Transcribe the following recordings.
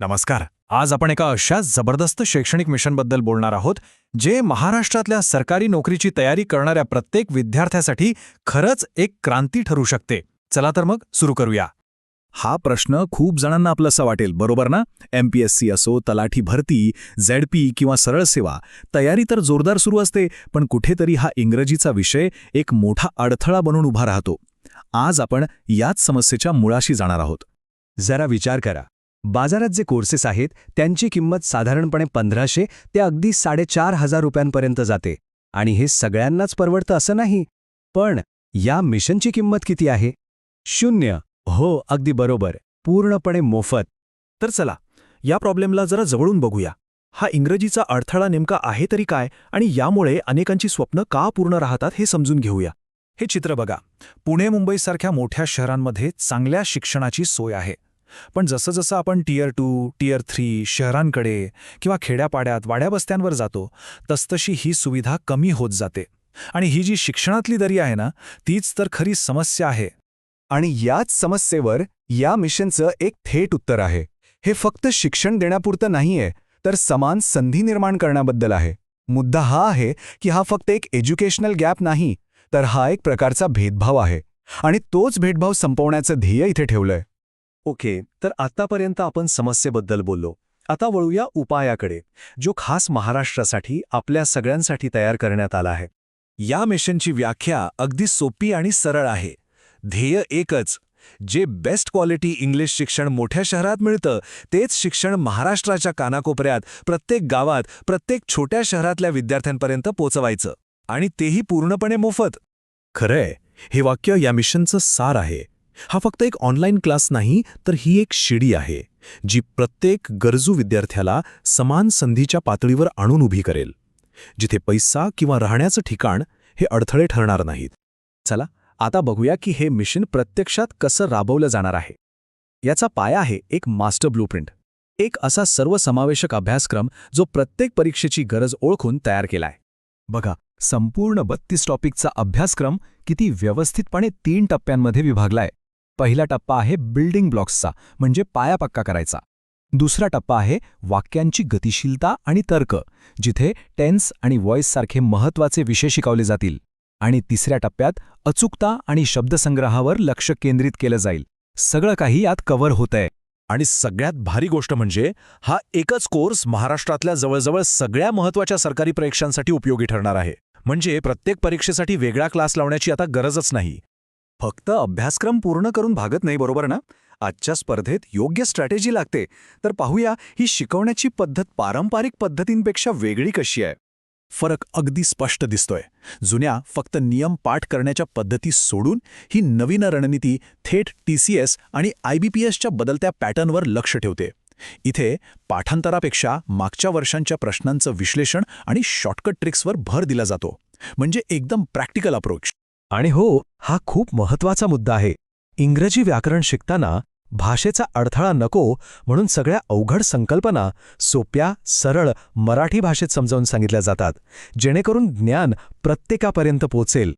नमस्कार. आज आपण एका अशा जबरदस्त शैक्षणिक मिशनबद्दल बोलणार आहोत जे महाराष्ट्रातल्या सरकारी नोकरीची तयारी करणाऱ्या प्रत्येक विद्यार्थ्यासाठी खरंच एक क्रांती ठरू शकते. चला तर मग सुरू करूया. हा प्रश्न खूप जणांना आपलासा वाटेल बरोबर ना? एमपीएससी असो तलाठी भरती झेडपी किंवा सरळ सेवा तयारी तर जोरदार सुरू असते पण कुठेतरी हा इंग्रजीचा विषय एक मोठा अडथळा बनून उभा राहतो. आज आपण याच समस्येच्या मुळाशी जाणार आहोत. जरा विचार करा. बाजारात जे कोर्सेस आहेत त्यांची किंमत साधारणपणे पंधराशे ते अगदी साडेचार हजार रुपयांपर्यंत जाते. आणि हे सगळ्यांनाच परवडतं असं नाही. पण या मिशनची किंमत किती आहे? शून्य. हो अगदी बरोबर. पूर्णपणे मोफत. तर चला या प्रॉब्लेमला जरा जवळून बघूया. हा इंग्रजीचा अडथळा नेमका आहे तरी काय? आणि यामुळे अनेकांची स्वप्न का पूर्ण राहतात हे समजून घेऊया. हे चित्र बघा. पुणे मुंबईसारख्या मोठ्या शहरांमध्ये चांगल्या शिक्षणाची सोय आहे. पण जसं जसं आपण टियर टू टियर थ्री शहरांकडे किंवा खेड्यापाड्यात वाड्याबस्त्यांवर जातो तसतशी ही सुविधा कमी होत जाते. आणि ही जी शिक्षणातली दरी आहे ना तीच तर खरी समस्या आहे. आणि याच समस्येवर या मिशनचं एक थेट उत्तर आहे. हे फक्त शिक्षण देण्यापुरतं नाहीये तर समान संधी निर्माण करण्याबद्दल आहे. मुद्दा हा आहे की हा फक्त एक एज्युकेशनल गॅप नाही तर हा एक प्रकारचा भेदभाव आहे. आणि तोच भेदभाव संपवण्याचं ध्येय इथे ठेवलंय. ओके तर आतापर्यंत आपण समस्येबद्दल बोललो. आता वळूया उपायाकडे जो खास महाराष्ट्रासाठी आपल्या सगळ्यांसाठी तयार करण्यात आला आहे. या मिशनची व्याख्या अगदी सोपी आणि सरळ आहे. ध्येय एकच जे बेस्ट क्वालिटी इंग्लिश शिक्षण मोठ्या शहरात मिळतं तेच शिक्षण महाराष्ट्राच्या कानाकोपऱ्यात प्रत्येक गावात प्रत्येक छोट्या शहरातल्या विद्यार्थ्यांपर्यंत पोचवायचं. आणि तेही पूर्णपणे मोफत. खरंय हे वाक्य या मिशनचं सार आहे. हा फक्त एक ऑनलाईन क्लास नाही तर ही एक शिडी आहे जी प्रत्येक गरजू विद्यार्थ्याला समान संधीच्या पातळीवर आणून उभी करेल जिथे पैसा किंवा राहण्याचं ठिकाण हे अडथळे ठरणार नाहीत. चला आता बघूया की हे मिशन प्रत्यक्षात कसं राबवलं जाणार आहे. याचा पाया आहे एक मास्टर ब्लूप्रिंट एक असा सर्वसमावेशक अभ्यासक्रम जो प्रत्येक परीक्षेची गरज ओळखून तयार केलाय. बघा संपूर्ण बत्तीस टॉपिकचा अभ्यासक्रम किती व्यवस्थितपणे तीन टप्प्यांमध्ये विभागलाय. पहिला टप्पा आहे बिल्डिंग ब्लॉक्सचा म्हणजे पाया पक्का करायचा. दुसरा टप्पा आहे वाक्यांची गतिशीलता आणि तर्क जिथे टेन्स आणि व्हॉइससारखे महत्त्वाचे विषय शिकवले जातील. आणि तिसऱ्या टप्प्यात अचूकता आणि शब्दसंग्रहावर लक्ष केंद्रित केलं जाईल. सगळं काही यात कव्हर होतंय. आणि सगळ्यात भारी गोष्ट म्हणजे हा एकच कोर्स महाराष्ट्रातल्या जवळजवळ सगळ्या महत्त्वाच्या सरकारी परीक्षांसाठी उपयोगी ठरणार आहे. म्हणजे प्रत्येक परीक्षेसाठी वेगळा क्लास लावण्याची आता गरजच नाही. फक्त अभ्यासक्रम पूर्ण करून भागत नाही बरोबर ना? आजच्या स्पर्धेत योग्य स्ट्रॅटेजी लागते. तर पाहूया ही शिकवण्याची पद्धत पारंपरिक पद्धतींपेक्षा वेगळी कशी आहे? फरक अगदी स्पष्ट दिसतोय. जुन्या फक्त नियम पाठ करण्याच्या पद्धती सोडून ही नवीन रणनीती थेट टीसीएस आणि आयबीपीएसच्या बदलत्या पॅटर्नवर लक्ष ठेवते. इथे पाठांतरापेक्षा मागच्या वर्षांच्या प्रश्नांचं विश्लेषण आणि शॉर्टकट ट्रिक्सवर भर दिला जातो. म्हणजे एकदम प्रॅक्टिकल अप्रोच. आणि हो हा खूप महत्त्वाचा मुद्दा आहे. इंग्रजी व्याकरण शिकताना भाषेचा अडथळा नको म्हणून सगळ्या अवघड संकल्पना सोप्या सरळ मराठी भाषेत समजावून सांगितल्या जातात जेणेकरून ज्ञान प्रत्येकापर्यंत पोचेल.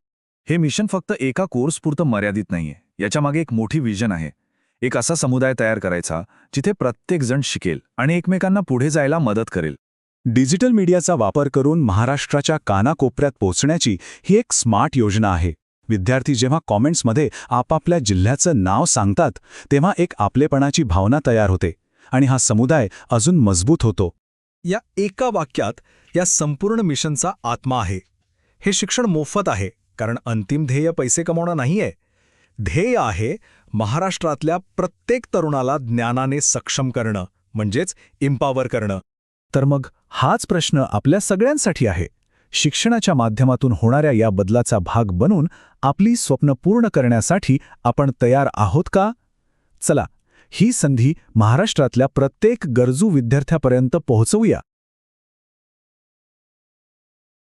हे मिशन फक्त एका कोर्सपुरतं मर्यादित नाहीये. याच्यामागे एक मोठी विजन आहे. एक असा समुदाय तयार करायचा जिथे प्रत्येकजण शिकेल आणि एकमेकांना पुढे जायला मदत करेल. डिजिटल मीडियाचा वापर करून महाराष्ट्राच्या कानाकोपऱ्यात पोचण्याची ही एक स्मार्ट योजना आहे. विद्यार्थी जेव्हा कॉमेंट्समध्ये आपापल्या जिल्ह्याचं नाव सांगतात तेव्हा एक आपलेपणाची भावना तयार होते आणि हा समुदाय अजून मजबूत होतो. या एका वाक्यात या संपूर्ण मिशनचा आत्मा आहे. हे शिक्षण मोफत आहे कारण अंतिम ध्येय पैसे कमावणं नाहीये. ध्येय आहे महाराष्ट्रातल्या प्रत्येक तरुणाला ज्ञानाने सक्षम करणं म्हणजेच इम्पावर करणं. तर मग हाच प्रश्न आपल्या सगळ्यांसाठी आहे. शिक्षणाच्या माध्यमातून होणाऱ्या या बदलाचा भाग बनून आपली स्वप्न पूर्ण करण्यासाठी आपण तयार आहोत का? चला ही संधी महाराष्ट्रातल्या प्रत्येक गरजू विद्यार्थ्यापर्यंत पोहोचवूया.